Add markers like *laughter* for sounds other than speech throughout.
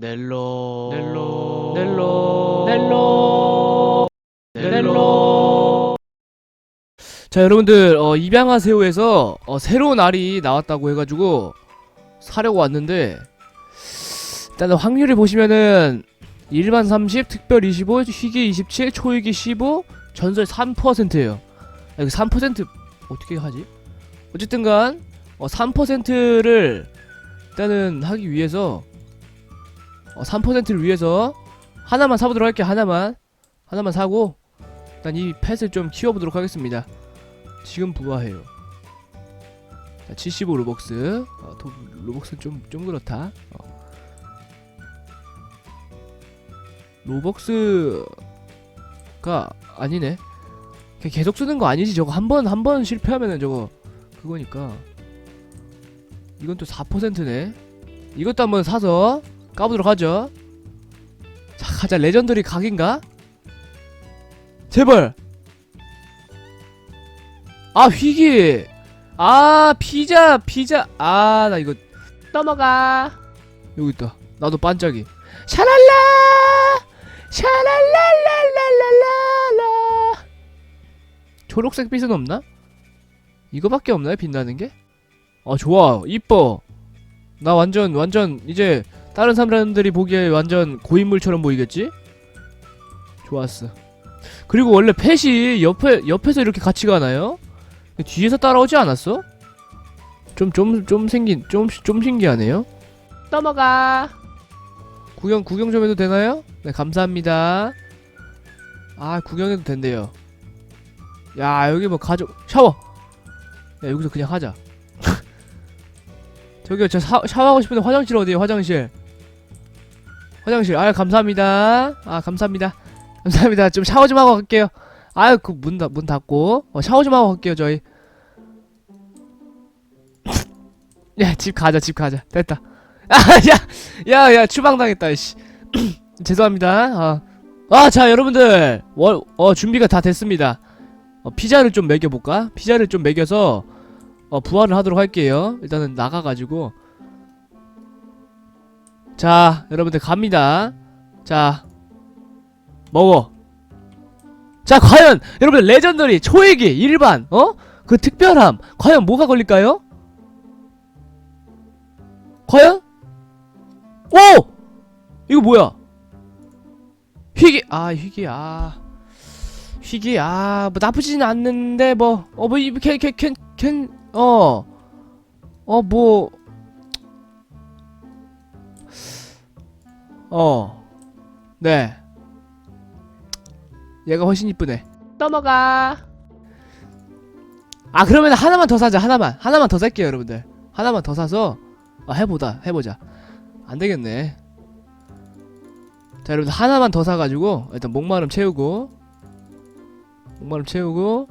넬로. 넬로. 넬로. 넬로. 넬로. 자 여러분들 어, 입양하세요에서 어, 새로운 알이 나왔다고 해가지고 사려고 왔는데 일단 확률을 보시면은 일반 30, 특별 25, 희귀 27, 초희귀 15, 전설 3%예요. 아, 이거 3% 어떻게 하지? 어쨌든간 어, 3%를 일단은 하기 위해서 어, 3%를 위해서 하나만 사보도록 할게요. 하나만 하나만 사고 일단 이 펫을 좀 키워보도록 하겠습니다. 지금 부화해요. 자, 75 로벅스. 어, 도, 로벅스 좀, 좀 그렇다. 어. 로벅스가 아니네. 계속 쓰는 거 아니지? 저거 한 번, 한 번 실패하면은 저거 그거니까. 이건 또 4%네. 이것도 한번 사서 까보도록 하죠. 자, 가자. 레전더리 각인가? 제발! 아 휘기 아 피자 피자 아 나 이거 넘어가 여기 있다 나도 반짝이 샤랄라 샤랄랄랄랄랄라 초록색 빛은 없나? 이거밖에 없나요 빛나는 게? 아 좋아 이뻐 나 완전 완전 이제 다른 사람들이 보기에 완전 고인물처럼 보이겠지? 좋았어 그리고 원래 펫이 옆에 옆에서 이렇게 같이 가나요? 뒤에서 따라오지 않았어? 좀 좀 좀 생긴 좀 좀 신기하네요. 넘어가. 구경 구경 좀 해도 되나요? 네 감사합니다. 아 구경해도 된대요. 야 여기 뭐 가족 샤워. 야 여기서 그냥 하자. *laughs* 저기요 저 샤, 샤워하고 싶은데 화장실 어디에요 화장실? 화장실. 아 감사합니다. 아 감사합니다. 감사합니다. 좀 샤워 좀 하고 갈게요. 아유 그 문 문 닫고. 어, 샤워 좀 하고 갈게요 저희. *laughs* 야 집 가자 집 가자. 됐다. 아야야야 추방 당했다 씨. 죄송합니다. 아자 여러분들. 월, 어 준비가 다 됐습니다. 어, 피자를 좀 먹여볼까? 피자를 좀 먹여서 어 부활을 하도록 할게요. 일단은 나가가지고 자 여러분들 갑니다 자 먹어 자 과연 여러분 레전더리 초회기 일반 어? 그 특별함 과연 뭐가 걸릴까요? 과연? 오! 이거 뭐야? 희귀 아 희귀 아 희귀 아뭐 나쁘지는 않는데 뭐 어뭐 이렇게 캔캔캔어어뭐 어. 네. 얘가 훨씬 이쁘네. 넘어가. 아 그러면 하나만 더 사자. 하나만. 하나만 더 살게요, 여러분들. 하나만 더 사서 아, 해보다. 해보자. 안 되겠네. 자, 여러분들 하나만 더 사가지고 일단 목마름 채우고 목마름 채우고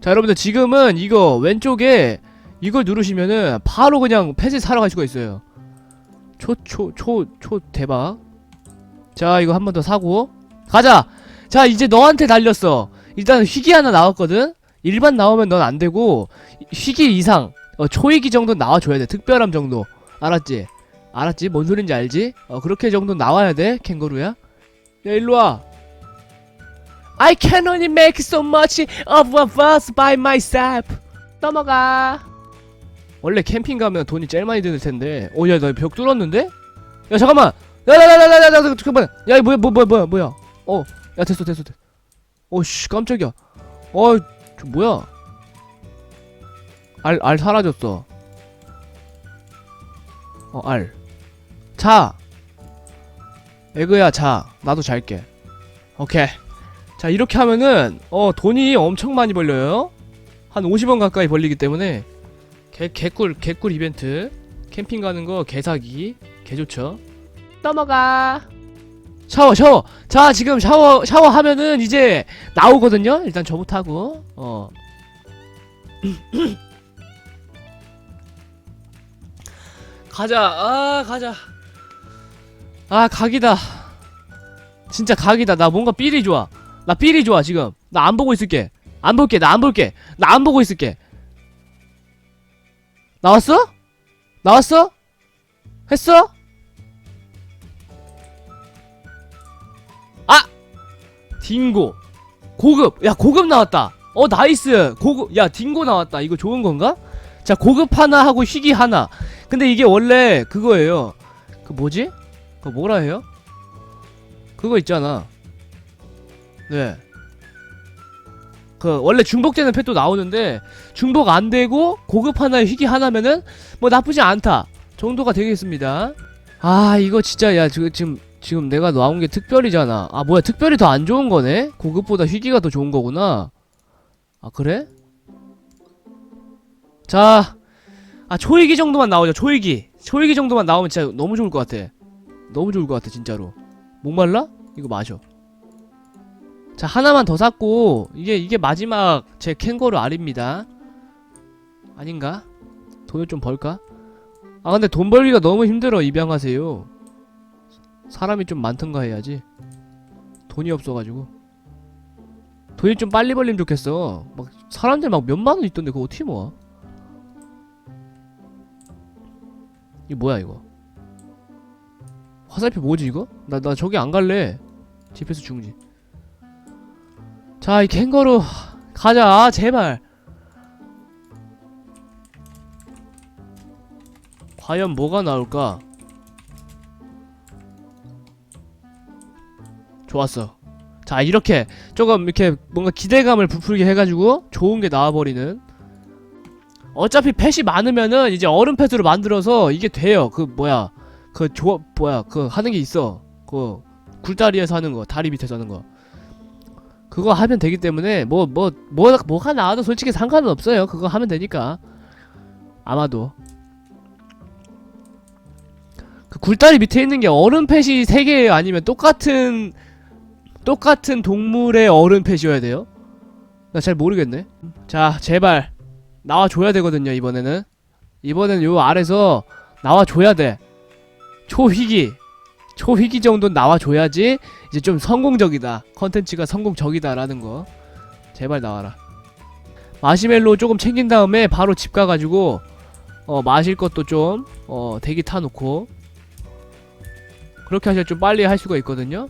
자, 여러분들 지금은 이거 왼쪽에 이걸 누르시면은 바로 그냥 펫을 사러 갈 수가 있어요. 초 초 초 초 대박. 자, 이거 한 번 더 사고 가자! 자, 이제 너한테 달렸어. 일단 희귀 하나 나왔거든? 일반 나오면 넌 안 되고, 희귀 이상, 어, 초희귀 정도 나와줘야 돼. 특별함 정도. 알았지? 알았지? 뭔 소린지 알지? 어, 그렇게 정도 나와야 돼, 캥거루야. 야, 일로와. I can only make so much of a fuss by myself. 넘어가. 원래 캠핑 가면 돈이 제일 많이 드는 텐데. 오, 야, 나 벽 뚫었는데? 야, 잠깐만! 야, 야, 야, 야, 야, 야, 야, 잠깐만! 야, 이거 뭐야, 뭐, 뭐야, 뭐야, 뭐야. 어, 야 됐어 됐어 됐어. 어씨 깜짝이야. 어, 저 뭐야? 알, 알 사라졌어. 어, 알. 자. 에그야, 자. 나도 잘게. 오케이. 자, 이렇게 하면은, 어, 돈이 엄청 많이 벌려요. 한 50원 가까이 벌리기 때문에, 개, 개꿀, 개꿀 이벤트. 캠핑 가는 거 개사기. 개 좋죠. 넘어가. 샤워 샤워! 자 지금 샤워 샤워 하면은 이제 나오거든요? 일단 저부터 하고. 어. *clears throat* 가자. 아 가자. 아 각이다. 진짜 각이다. 나 뭔가 삘이 좋아. 나 삘이 좋아 지금. 나 안 보고 있을게. 안 볼게 나 안 볼게. 나 안 보고 있을게 나왔어? 나왔어? 했어? 아! 딩고 고급 야 고급 나왔다 어 나이스 고급 야 딩고 나왔다 이거 좋은 건가? 자 고급 하나 하고 희귀 하나 근데 이게 원래 그거예요 그 뭐지? 그 뭐라 해요? 그거 있잖아 네 그 원래 중복되는 펫도 나오는데 중복 안 되고 고급 하나에 희귀 하나면은 뭐 나쁘지 않다 정도가 되겠습니다. 아 이거 진짜 야 지금 지금 내가 나온 게 특별이잖아. 아 뭐야 특별히 더 안 좋은 거네? 고급보다 희귀가 더 좋은 거구나. 아 그래? 자, 아 초희기 정도만 나오죠. 초희기, 초희기 정도만 나오면 진짜 너무 좋을 것 같아. 너무 좋을 것 같아 진짜로. 목말라? 이거 마셔. 자 하나만 더 샀고 이게 이게 마지막 제 캥거루 알입니다. 아닌가? 돈을 좀 벌까? 아 근데 돈 벌기가 너무 힘들어 입양하세요. 사람이 좀 많던가 해야지. 돈이 없어가지고. 돈이 좀 빨리 벌리면 좋겠어. 막 사람들 막 몇만 원 있던데 그거 어떻게 모아? 이거 뭐야 이거? 화살표 뭐지 이거? 나 나 저기 안 갈래. 집에서 죽지. 자, 이 캥거루 가자, 제발. 과연 뭐가 나올까? 좋았어. 자, 이렇게 조금 이렇게 뭔가 기대감을 부풀게 해가지고 좋은 게 나와버리는. 어차피 펫이 많으면은 이제 얼음 펫으로 만들어서 이게 돼요. 그 뭐야, 그 조, 뭐야, 그 하는 게 있어. 그 굴다리에서 하는 거, 다리 밑에서 하는 거. 그거 하면 되기 때문에 뭐 뭐 뭐, 뭐 가 나와도 솔직히 상관은 없어요. 그거 하면 되니까. 아마도. 그 굴다리 밑에 있는 게 얼음 펫이 세 개예요? 아니면 똑같은 똑같은 동물의 얼음 펫이어야 돼요? 나 잘 모르겠네. 자, 제발 나와 줘야 되거든요, 이번에는. 이번엔 요 아래서 나와 줘야 돼. 초희기. 초희기 정도는 나와 줘야지 이제 좀 성공적이다. 컨텐츠가 성공적이다라는 거. 제발 나와라. 마시멜로 조금 챙긴 다음에 바로 집 가가지고 어 마실 것도 좀 어 대기 타놓고 그렇게 하셔야 좀 빨리 할 수가 있거든요.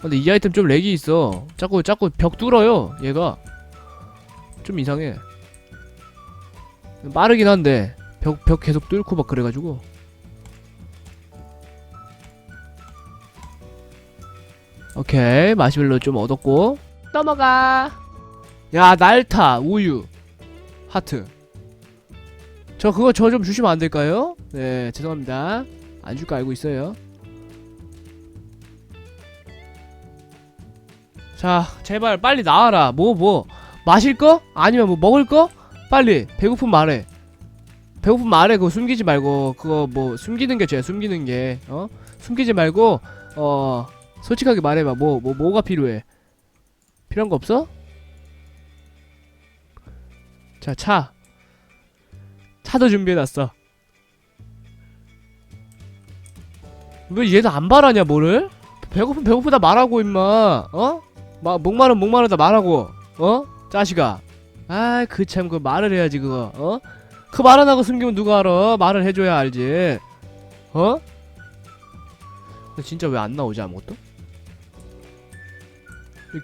근데 이 아이템 좀 렉이 있어. 자꾸 자꾸 벽 뚫어요. 얘가 좀 이상해. 빠르긴 한데 벽 벽 계속 뚫고 막 그래가지고 오케이 마시멜로 좀 얻었고. 넘어가. 야 날타 우유 하트. 저 그거 저 좀 주시면 안 될까요? 네 죄송합니다. 안 줄 거 알고 있어요. 자 제발 빨리 나와라. 뭐 뭐. 마실 거? 아니면 뭐 먹을 거? 빨리 배고픔 말해 배고픔 말해 그거 숨기지 말고 그거 뭐 숨기는 게 죄야 숨기는 게. 어? 숨기지 말고 어 솔직하게 말해봐 뭐 뭐 뭐, 가 필요해 필요한 거 없어? 자 차 차도 준비해놨어 왜 얘도 안 말하냐 뭐를? 배고프면 배고프다 말하고 임마 어? 마, 목마른 목마르다 말하고 어? 자식아 아 그 참 그 말을 해야지 그거 어? 그 말 안 하고 숨기면 누가 알아 말을 해줘야 알지 어? 진짜 왜 안 나오지 아무것도?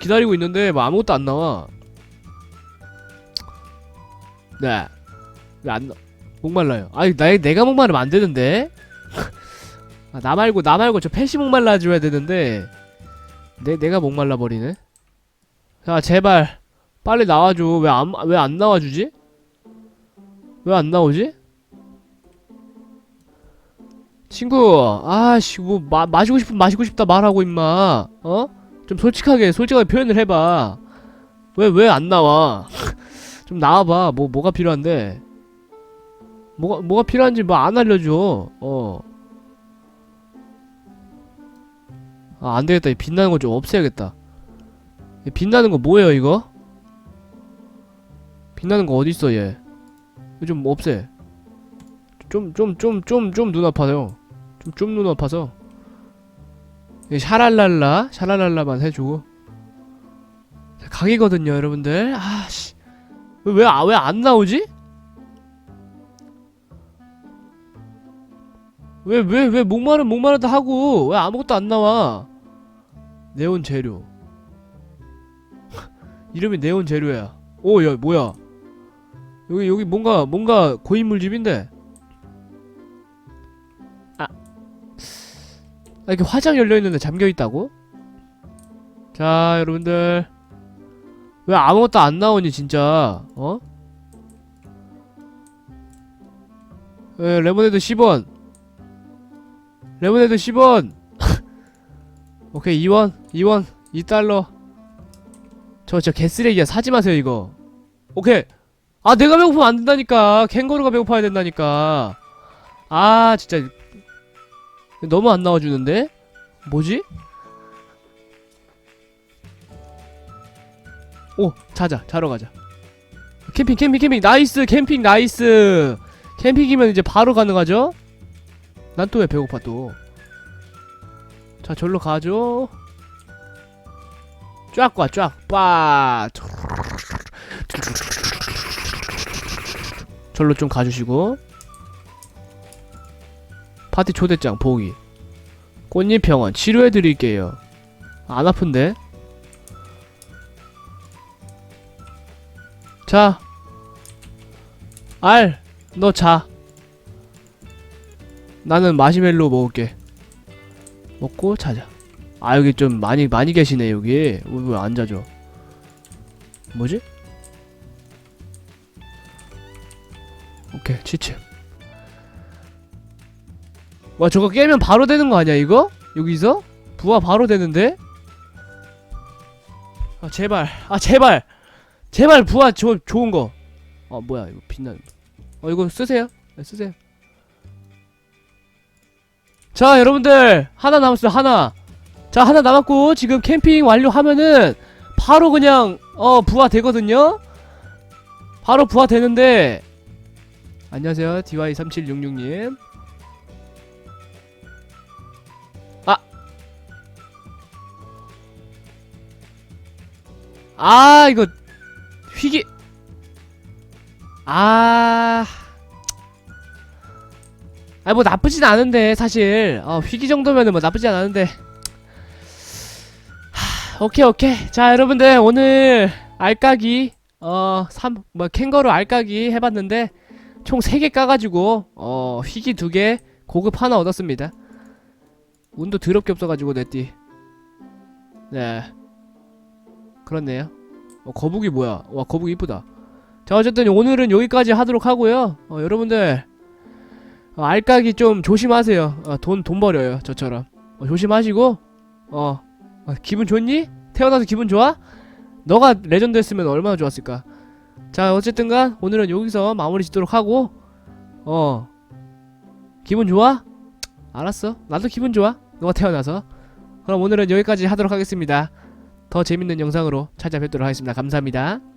기다리고 있는데 뭐 아무것도 안 나와 네. 왜안 나? 목말라요. 아니 나 내가 목마르면 안 되는데. *laughs* 아, 나 말고 나 말고 저 펫이 목말라 줘야 되는데. 내 내가 목말라 버리네. 자 제발 빨리 나와줘. 왜 안 왜 안 나와주지? 왜 안 나오지? 친구, 아씨 뭐 마, 마시고 싶으면 마시고 싶다 말하고 임마. 어? 좀 솔직하게 솔직하게 표현을 해봐. 왜 왜 안 나와? *laughs* 좀 나와봐. 뭐 뭐가 필요한데? 뭐가 뭐가 필요한지 뭐 안 알려줘. 어. 아 안 되겠다. 이 빛나는 거 좀 없애야겠다. 이 빛나는 거 뭐예요 이거? 빛나는 거 어디 있어 얘? 좀 없애. 좀 좀 좀 좀 좀 눈 아파요. 좀 좀 눈 아파서. 이 샤랄랄라 샤랄랄라만 해주고. 자, 각이거든요 여러분들. 아씨. 왜, 왜안 나오지? 왜 왜 왜 목마른 목마르다 하고 왜 아무것도 안 나와 네온 재료 *laughs* 이름이 네온 재료야 오야 뭐야 여기 여기 뭔가 뭔가 고인물 집인데 이렇게 화장 열려 있는데 잠겨 있다고? 자 여러분들. 왜 아무것도 안 나오니 진짜? 어? 에, 레모네이드 10원. 레모네이드 10원. 오케이 2원 2원 2달러. 저 진짜 개쓰레기야. 사지 마세요 이거. 오케이. 아 내가 배고프면 안 된다니까. 캥거루가 배고파야 된다니까. 아 진짜 너무 안 나와주는데 뭐지? 오 자자 자러 가자 캠핑 캠핑 캠핑 나이스 캠핑 나이스 캠핑이면 이제 바로 가능하죠? 난 또 왜 배고파 또. 자, 절로 가죠. 쫙 가, 쫙. 빠. 절로 좀 가주시고. 파티 초대장 보기. 꽃잎병원 치료해드릴게요. 안 아픈데? 자. 알, 너 자. 나는 마시멜로 먹을게. 먹고 자자. 아 여기 좀 많이 많이 계시네 여기. 왜 안 자죠? 뭐지? 오케이 취침. 와 저거 깨면 바로 되는 거 아니야 이거? 여기서? 부하 바로 되는데? 아 제발 아 제발 제발 부하 저 좋은 거. 아 뭐야 이거 빛나는. 거. 어 이거 쓰세요. 네, 쓰세요. 자 여러분들 하나 남았어요 하나 자 하나 남았고 지금 캠핑 완료하면은 바로 그냥 어 부화 되거든요 바로 부화 되는데 안녕하세요 DY3766님 아 이거 휘기. 아... 아뭐 나쁘진 않은데 사실. 어, 휘기 정도면은 뭐 나쁘진 않은데. 하, 오케이 오케이. 자 여러분들 오늘 알까기 어3뭐 캥거루 알까기 해봤는데 총 3개 까가지고 어 휘기 2개 고급 하나 얻었습니다. 운도 더럽게 없어가지고 내띠. 네 그렇네요 어 거북이 뭐야 와 거북이 이쁘다 자 어쨌든 오늘은 여기까지 하도록 하고요 어 여러분들 어, 알까기 좀 조심하세요. 어, 돈, 돈 버려요. 저처럼. 어, 조심하시고, 어, 어, 기분 좋니? 태어나서 기분 좋아? 너가 레전드 했으면 얼마나 좋았을까. 자, 어쨌든 간, 오늘은 여기서 마무리 짓도록 하고, 어, 기분 좋아? 알았어. 나도 기분 좋아. 너가 태어나서. 그럼 오늘은 여기까지 하도록 하겠습니다. 더 재밌는 영상으로 찾아뵙도록 하겠습니다. 감사합니다.